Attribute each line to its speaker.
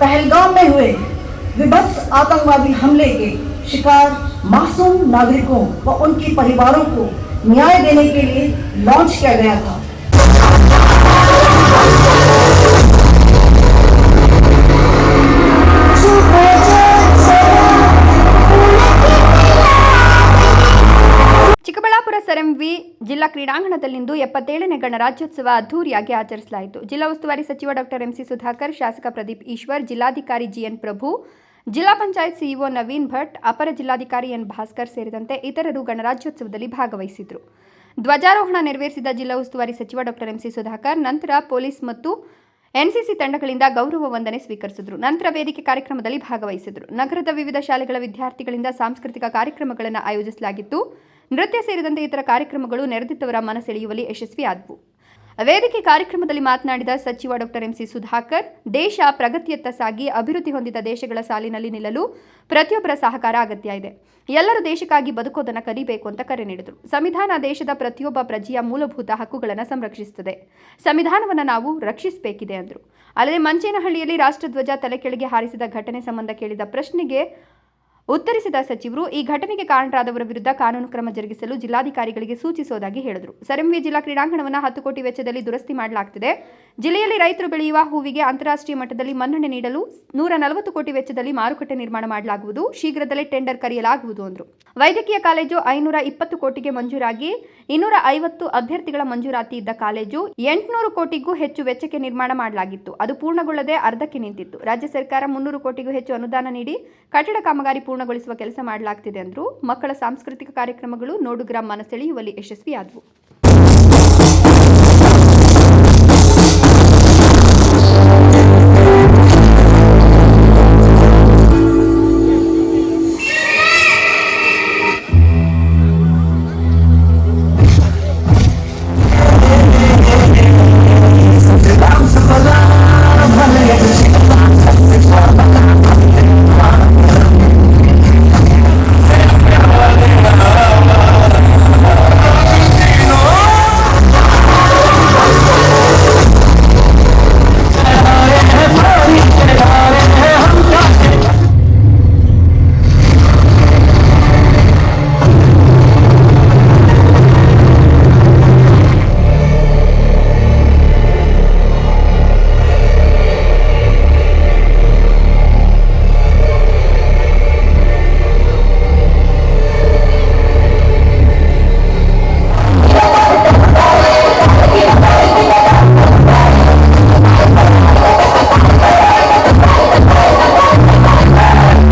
Speaker 1: पहलगाम में हुए विभत्स आतंकवादी हमले के शिकार मासूम नागरिकों व उनके परिवारों को न्याय देने के लिए लॉन्च किया गया था।
Speaker 2: ಸರಂವಿ ಜಿಲ್ಲಾ ಕ್ರೀಡಾಂಗಣದಲ್ಲಿಂದು ಎಪ್ಪತ್ತೇಳನೇ ಗಣರಾಜ್ಯೋತ್ಸವ ಅದ್ದೂರಿಯಾಗಿ ಆಚರಿಸಲಾಯಿತು. ಜಿಲ್ಲಾ ಉಸ್ತುವಾರಿ ಸಚಿವ ಡಾಕ್ಟರ್ ಎಂಸಿ ಸುಧಾಕರ್, ಶಾಸಕ ಪ್ರದೀಪ್ ಈಶ್ವರ್, ಜಿಲ್ಲಾಧಿಕಾರಿ ಜಿಎನ್ ಪ್ರಭು, ಜಿಲ್ಲಾ ಪಂಚಾಯತ್ ಸಿಇಒ ನವೀನ್ ಭಟ್, ಅಪರ ಜಿಲ್ಲಾಧಿಕಾರಿ ಎನ್ ಭಾಸ್ಕರ್ ಸೇರಿದಂತೆ ಇತರರು ಗಣರಾಜ್ಯೋತ್ಸವದಲ್ಲಿ ಭಾಗವಹಿಸಿದರು. ಧ್ವಜಾರೋಹಣ ನೆರವೇರಿಸಿದ ಜಿಲ್ಲಾ ಉಸ್ತುವಾರಿ ಸಚಿವ ಡಾಕ್ಟರ್ ಎಂಸಿ ಸುಧಾಕರ್ ನಂತರ ಪೊಲೀಸ್ ಮತ್ತು ಎನ್ಸಿಸಿ ತಂಡಗಳಿಂದ ಗೌರವ ವಂದನೆ ಸ್ವೀಕರಿಸಿದರು. ನಂತರ ವೇದಿಕೆ ಕಾರ್ಯಕ್ರಮದಲ್ಲಿ ಭಾಗವಹಿಸಿದರು. ನಗರದ ವಿವಿಧ ಶಾಲೆಗಳ ವಿದ್ಯಾರ್ಥಿಗಳಿಂದ ಸಾಂಸ್ಕೃತಿಕ ಕಾರ್ಯಕ್ರಮಗಳನ್ನು ಆಯೋಜಿಸಲಾಗಿತ್ತು. ನೃತ್ಯ ಸೇರಿದಂತೆ ಇತರ ಕಾರ್ಯಕ್ರಮಗಳು ನೆರೆದಿದ್ದವರ ಮನಸೆಳೆಯುವಲ್ಲಿ ಯಶಸ್ವಿಯಾದವು ವೇದಿಕೆ ಕಾರ್ಯಕ್ರಮದಲ್ಲಿ ಮಾತನಾಡಿದ ಸಚಿವ ಡಾಕ್ಟರ್ ಎಂಸಿ ಸುಧಾಕರ್, ದೇಶ ಪ್ರಗತಿಯತ್ತ ಸಾಗಿ ಅಭಿವೃದ್ಧಿ ಹೊಂದಿದ ದೇಶಗಳ ಸಾಲಿನಲ್ಲಿ ನಿಲ್ಲಲು ಪ್ರತಿಯೊಬ್ಬರ ಸಹಕಾರ ಅಗತ್ಯ ಇದೆ. ಎಲ್ಲರೂ ದೇಶಕ್ಕಾಗಿ ಬದುಕೋದನ್ನು ಕಲಿಬೇಕು ಅಂತ ಕರೆ ನೀಡಿದರು. ಸಂವಿಧಾನ ದೇಶದ ಪ್ರತಿಯೊಬ್ಬ ಪ್ರಜೆಯ ಮೂಲಭೂತ ಹಕ್ಕುಗಳನ್ನು ಸಂರಕ್ಷಿಸುತ್ತದೆ. ಸಂವಿಧಾನವನ್ನು ನಾವು ರಕ್ಷಿಸಬೇಕಿದೆ ಅಂದರು. ಅಲ್ಲದೆ ಮಂಚೇನಹಳ್ಳಿಯಲ್ಲಿ ರಾಷ್ಟ್ರಧ್ವಜ ತಲೆ ಕೆಳಗೆ ಹಾರಿಸಿದ ಘಟನೆ ಸಂಬಂಧ ಕೇಳಿದ ಪ್ರಶ್ನೆಗೆ ಉತ್ತರಿಸಿದ ಸಚಿವರು, ಈ ಘಟನೆಗೆ ಕಾರಣರಾದವರ ವಿರುದ್ಧ ಕಾನೂನು ಕ್ರಮ ಜರುಗಿಸಲು ಜಿಲ್ಲಾಧಿಕಾರಿಗಳಿಗೆ ಸೂಚಿಸುವುದಾಗಿ ಹೇಳಿದರು. ಸರಂವಿ ಜಿಲ್ಲಾ ಕ್ರೀಡಾಂಗಣವನ್ನು ಹತ್ತು ಕೋಟಿ ವೆಚ್ಚದಲ್ಲಿ ದುರಸ್ತಿ ಮಾಡಲಾಗುತ್ತಿದೆ ಜಿಲ್ಲೆಯಲ್ಲಿ ರೈತರು ಬೆಳೆಯುವ ಹೂವಿಗೆ ಅಂತಾರಾಷ್ಟ್ರೀಯ ಮಟ್ಟದಲ್ಲಿ ಮನ್ನಣೆ ನೀಡಲು ನೂರ ನಲವತ್ತು ಕೋಟಿ ವೆಚ್ಚದಲ್ಲಿ ಮಾರುಕಟ್ಟೆ ನಿರ್ಮಾಣ ಮಾಡಲಾಗುವುದು. ಶೀಘ್ರದಲ್ಲೇ ಟೆಂಡರ್ ಕರೆಯಲಾಗುವುದು ಅಂದರು. ವೈದ್ಯಕೀಯ ಕಾಲೇಜು ಐನೂರ ಇಪ್ಪತ್ತು ಕೋಟಿಗೆ ಮಂಜೂರಾಗಿ ಇನ್ನೂರ ಐವತ್ತು ಅಭ್ಯರ್ಥಿಗಳ ಮಂಜೂರಾತಿ ಇದ್ದ ಕಾಲೇಜು ಎಂಟುನೂರು ಕೋಟಿಗೂ ಹೆಚ್ಚು ವೆಚ್ಚಕ್ಕೆ ನಿರ್ಮಾಣ ಮಾಡಲಾಗಿತ್ತು. ಅದು ಪೂರ್ಣಗೊಳ್ಳದೆ ಅರ್ಧಕ್ಕೆ ನಿಂತಿತ್ತು. ರಾಜ್ಯ ಸರ್ಕಾರ ಮುನ್ನೂರು ಕೋಟಿಗೂ ಹೆಚ್ಚು ಅನುದಾನ ನೀಡಿ ಕಟ್ಟಡ ಕಾಮಗಾರಿ ಪೂರ್ಣಗೊಳಿಸುವ ಕೆಲಸ ಮಾಡಲಾಗ್ತಿದೆ ಅಂದರು ಮಕ್ಕಳ ಸಾಂಸ್ಕೃತಿಕ ಕಾರ್ಯಕ್ರಮಗಳು ನೋಡುಗ್ರಾಮ ಮನಸೆಳೆಯುವಲ್ಲಿ ಯಶಸ್ವಿಯಾದವು.